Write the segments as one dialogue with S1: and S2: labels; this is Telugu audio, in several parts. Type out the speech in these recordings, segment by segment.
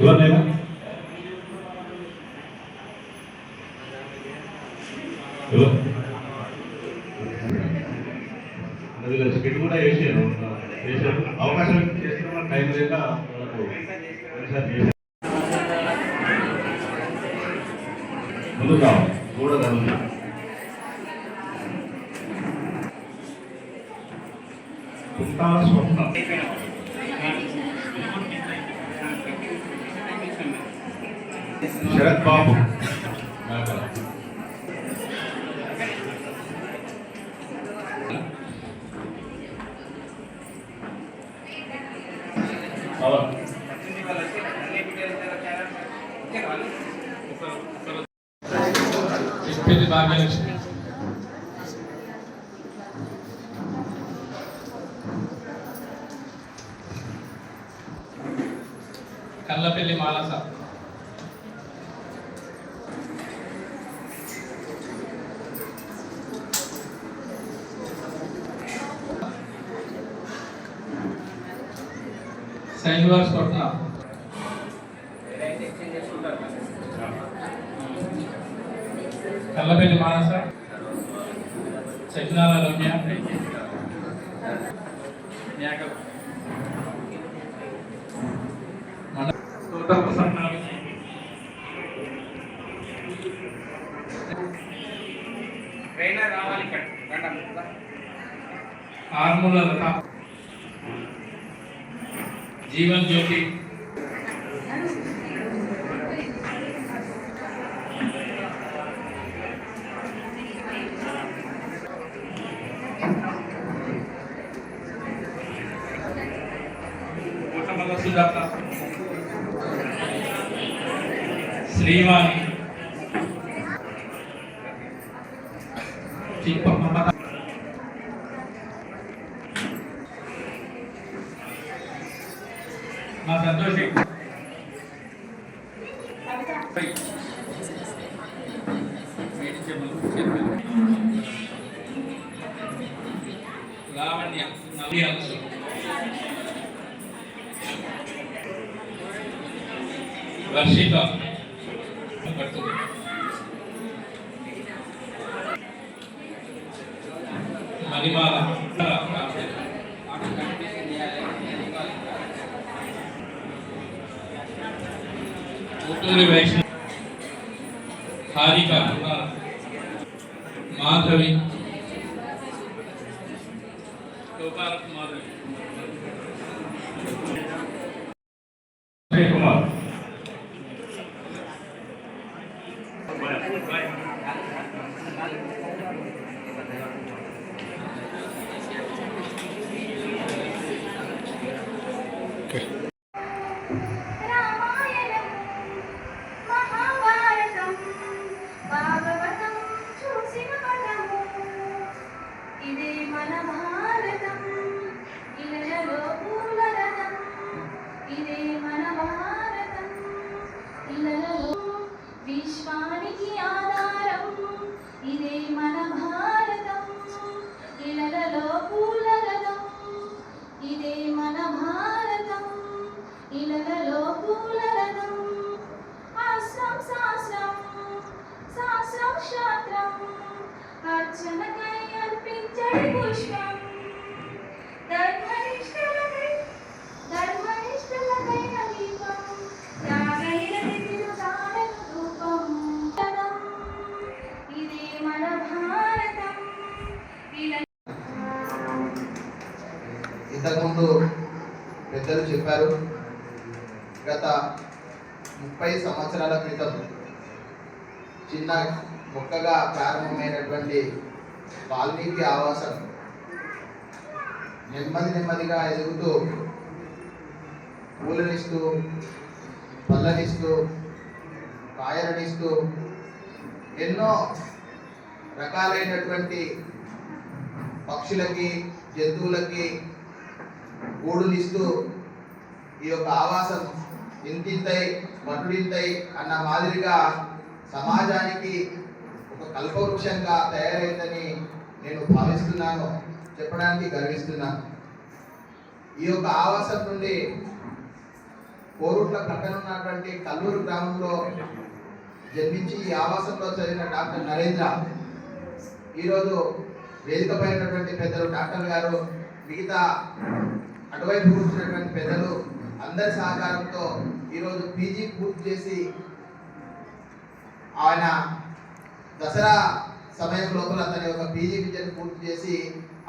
S1: ఎవరినైనా స్కిట్ కూడా వేసారు. అవకాశం చేస్తున్న టైం లేక రావాలి కూడా జరుగుతుంది కుంటాల స్వప్న. బాబు. మేకల పవన్
S2: చెప్పేది కల్లపల్లి మాలస శ్రీనివాస్ కొట్న కల్లపల్లి మానస సజ్జనాల రమ్య. మేకల
S3: రావాలి
S2: లత. జీవన్ జ్యోతి. శ్రీవాణి చిప్ప మమత మా సంతోషి లావణ్య వర్షిత. పడుతుంది మణిమాల వైష్ణవ వైష్ణవ్ హారిక మాధవి గోపాల మాధవి
S4: ఇంతకుముందు పెద్దలు చెప్పారు గత ముప్పై సంవత్సరాల క్రితం చిన్న మొక్కగా ప్రారంభమైనటువంటి వాల్మీకి ఆవాసం నెమ్మది నెమ్మదిగా ఎదుగుతూ పూలనిస్తూ పళ్ళనిస్తూ కాయలనిస్తూ ఎన్నో రకాలైనటువంటి పక్షులకి జంతువులకి గూడునిస్తూ ఈ యొక్క ఆవాసం ఇంతింతై మటుడింతై అన్న మాదిరిగా సమాజానికి ఒక కల్పవృక్షంగా తయారైందని నేను భావిస్తున్నాను. చెప్పడానికి గర్విస్తున్నా. ఈ యొక్క ఆవాసం నుండి కోరుట్ల ప్రక్కన ఉన్నటువంటి కల్లూరు గ్రామంలో జన్మించి ఈ ఆవాసంలో చదివిన డాక్టర్ నరేంద్ర ఈరోజు వేదిక పెద్దలు డాక్టర్ గారు మిగతా అటువైపు కూర్చున్నటువంటి పెద్దలు అందరి సహకారంతో ఈరోజు పీజీ పూర్తి చేసి ఆయన దసరా సమయం లోపల తన యొక్క పీజీ విద్యను పూర్తి చేసి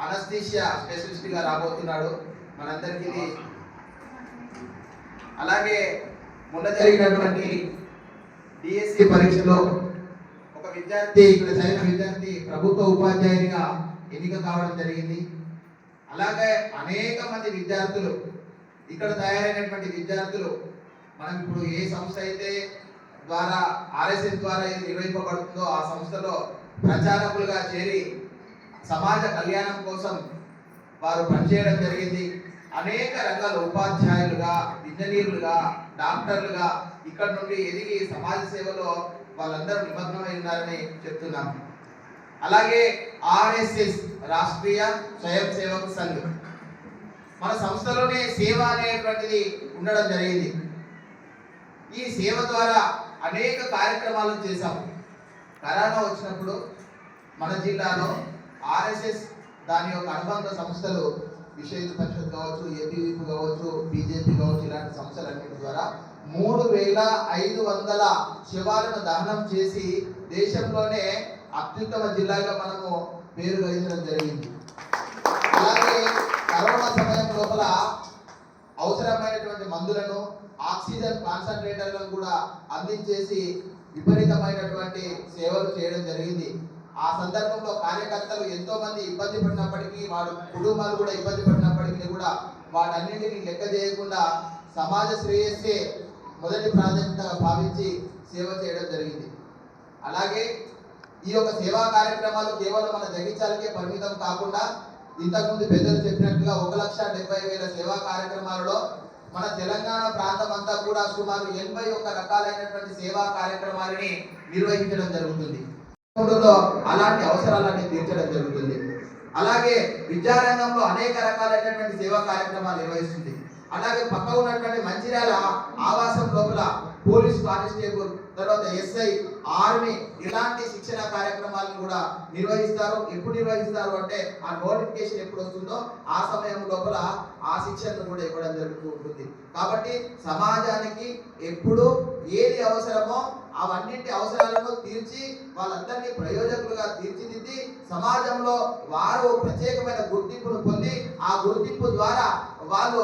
S4: అనస్థీషియా స్పెషలిస్ట్గా రాబోతున్నాడు మనందరికీ ఇది. అలాగే మొన్న జరిగినటువంటి డిఎస్సి పరీక్షలో ఒక విద్యార్థి ఇక్కడ చదివిన విద్యార్థి ప్రభుత్వ ఉపాధ్యాయునిగా ఎన్నిక కావడం జరిగింది. అలాగే అనేక మంది విద్యార్థులు ఇక్కడ తయారైనటువంటి విద్యార్థులు మనం ఇప్పుడు ఏ సంస్థ అయితే ద్వారా ఆర్ఎస్ఎస్ ద్వారా నిర్వహింపబడుతుందో ఆ సంస్థలో ప్రచారకులుగా చేరి సమాజ కళ్యాణం కోసం వారు పనిచేయడం జరిగింది. అనేక రకాల ఉపాధ్యాయులుగా ఇంజనీర్లుగా డాక్టర్లుగా ఇక్కడ నుండి ఎదిగి సమాజ సేవలో వాళ్ళందరూ నిమగ్నమై ఉన్నారని చెప్తున్నాం. అలాగే ఆర్ఎస్ఎస్ రాష్ట్రీయ స్వయం సేవక్ సంఘ్. మన సంస్థలోనే సేవ అనేటువంటిది ఉండడం జరిగింది. ఈ సేవ ద్వారా అనేక కార్యక్రమాలను చేశాం. కరోనా వచ్చినప్పుడు మన జిల్లాలో ఆర్ఎస్ఎస్ దాని యొక్క అనుబంధ సంస్థలు విషయ పరిషత్ కావచ్చు ఏపీవీపీ కావచ్చు బీజేపీ కావచ్చు ఇలాంటి సంస్థలన్నిటి ద్వారా మూడు వేల ఐదు వందల శివాలను దహనం చేసి దేశంలోనే అత్యుత్తమ జిల్లాగా మనము పేరు గడించడం జరిగింది. అలాగే కరోనా సమయం లోపల అవసరమైనటువంటి మందులను ఆక్సిజన్ కాన్సన్ట్రేటర్లను కూడా అందించేసి విపరీతమైనటువంటి సేవలు చేయడం జరిగింది. ఆ సందర్భంలో కార్యకర్తలు ఎంతో మంది ఇబ్బంది పడినప్పటికీ వాడు కుటుంబాలు కూడా ఇబ్బంది పడినప్పటికీ కూడా వాటన్నింటినీ లెక్క చేయకుండా సమాజ శ్రేయస్సే మొదటి ప్రాధాన్యతగా భావించి సేవ చేయడం జరిగింది. అలాగే ఈ యొక్క సేవా కార్యక్రమాలు కేవలం మన జగించాలకే పరిమితం కాకుండా ఇంతకుముందు పెద్దలు చెప్పినట్టుగా ఒక లక్ష డెబ్బై వేల సేవా కార్యక్రమాలలో మన తెలంగాణ ప్రాంతం అంతా కూడా సుమారు ఎనభై ఒక్క రకాలైనటువంటి సేవా కార్యక్రమాలని నిర్వహించడం జరుగుతుంది. అలాంటి అవసరాలన్నీ తీర్చడం జరుగుతుంది. అలాగే విద్యారంగంలో అనేక రకాలైనటువంటి సేవా కార్యక్రమాలు నిర్వహిస్తుంది. అలాగే పక్క ఉన్నటువంటి మంచిర్యాల ఆవాసం లోపల పోలీస్ కానిస్టేబుల్ తర్వాత ఎస్ఐ ఆర్మీ ఇలాంటి శిక్షణ కార్యక్రమాలను కూడా నిర్వహిస్తారు. ఎప్పుడు నిర్వహిస్తారు అంటే ఆ నోటిఫికేషన్ ఎప్పుడు వస్తుందో ఆ సమయం లోపల ఆ శిక్షణను కూడా ఇవ్వడం జరుగుతూ ఉంటుంది. కాబట్టి సమాజానికి ఎప్పుడు ఏది అవసరమో అవన్నింటి అవసరాలను తీర్చి వాళ్ళందరినీ ప్రయోజకులుగా తీర్చిదిద్ది సమాజంలో వారు ప్రత్యేకమైన గుర్తింపును పొంది ఆ గుర్తింపు ద్వారా వాళ్ళు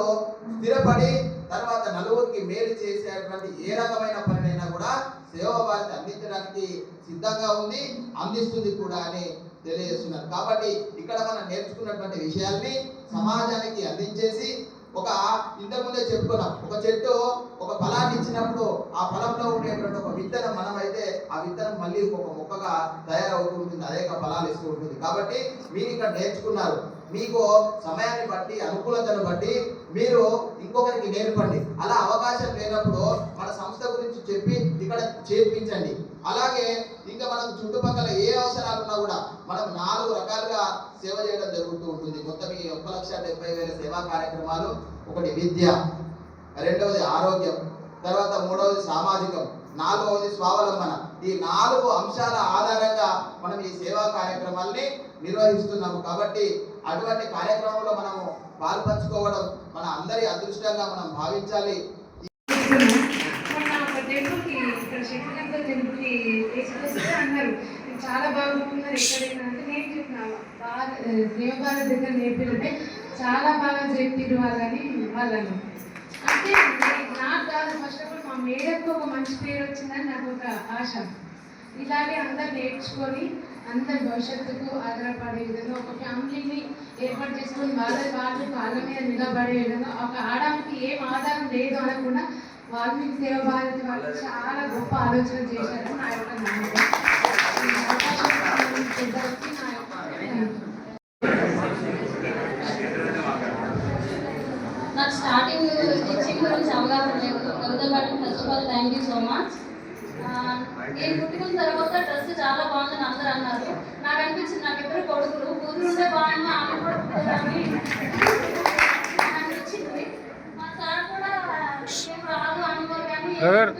S4: స్థిరపడి తర్వాత నలుగురికి మేలు చేసేటువంటి ఏ రకమైన పనినైనా కూడా సేవా భారతి అందించడానికి సిద్ధంగా ఉంది అందిస్తుంది కూడా అని తెలియజేస్తున్నారు. కాబట్టి ఇక్కడ మనం నేర్చుకున్నటువంటి విషయాల్ని సమాజానికి అందించేసి ఒక ఇంతకుముందే చెప్పుకున్నాం. ఒక చెట్టు ఒక ఫలాన్ని ఇచ్చినప్పుడు ఆ ఫలంలో ఉండేటువంటి ఒక విత్తనం మనమైతే ఆ విత్తనం మళ్ళీ ఒక మొక్కగా తయారవుతూ ఉంటుంది అనేక ఫలాలు ఇస్తూ ఉంటుంది. కాబట్టి మీరు ఇక్కడ నేర్చుకున్నారు. మీకు సమయాన్ని బట్టి అనుకూలతను బట్టి మీరు ఇంకొకరికి నేర్పండి. అలా అవకాశం లేనప్పుడు మన సంస్థ గురించి చెప్పి ఇక్కడ చేర్పించండి. అలాగే ఇంకా మనకు చుట్టుపక్కల ఏ అవసరాలు ఉన్నా కూడా మనం నాలుగు రకాలుగా సేవ చేయడం జరుగుతూ ఉంటుంది. మొత్తం ఈ ఒక్క లక్ష డెబ్బై వేల సేవా కార్యక్రమాలు. ఒకటి విద్య రెండవది ఆరోగ్యం తర్వాత మూడవది సామాజికం నాలుగవది స్వావలంబన. ఈ నాలుగు అంశాల ఆధారంగా మనం ఈ సేవా కార్యక్రమాల్ని నిర్వహిస్తున్నాము. కాబట్టి అటువంటి కార్యక్రమంలో మనము పాల్పంచుకోవడం మన అందరి అదృష్టంగా మనం భావించాలి.
S5: అన్నారు. చాలా బాగుంటున్నారు ఎక్కడైనా అంటే నేను చెప్పిన బాగా దేవభారత్ దగ్గర నేర్పితే చాలా బాగా చెప్పిరు వాళ్ళని వాళ్ళని. నాకు కాదు ఫస్ట్ ఆఫ్ ఆల్ మా మేడంకి ఒక మంచి పేరు వచ్చిందని నాకు ఒక ఆశ ఇలాగే అందరు నేర్చుకొని అందరి భవిష్యత్తుకు ఆధారపడే విధంగా ఒక ఫ్యామిలీని ఏర్పాటు చేసుకొని వాళ్ళ వాళ్ళు వాళ్ళ మీద నిలబడే విధంగా ఒక ఆడకి ఏం ఆధారం లేదు అనకుండా వాల్మీకి సేవ భారతి వాళ్ళు చాలా గొప్ప ఆలోచన చేశారు నా యొక్క నమ్మకం నా యొక్క ధన్యవాదాలు.
S6: నాకు స్టార్టింగ్ స్టిచ్చింగ్ గురించి అవగాహన లేదు. Kavitha madam first of all thank you so much నేను పుట్టుకున్న తర్వాత డ్రెస్ చాలా బాగుందని అందరూ అన్నారు. నాకు అనిపించింది నాకు ఇద్దరు కొడుకులు కూతురు ఉంటే బాగుంది ఆమె కూడా పుట్టారని అనిపించింది. మా సార్ కూడా రాదు అనుకోరు కానీ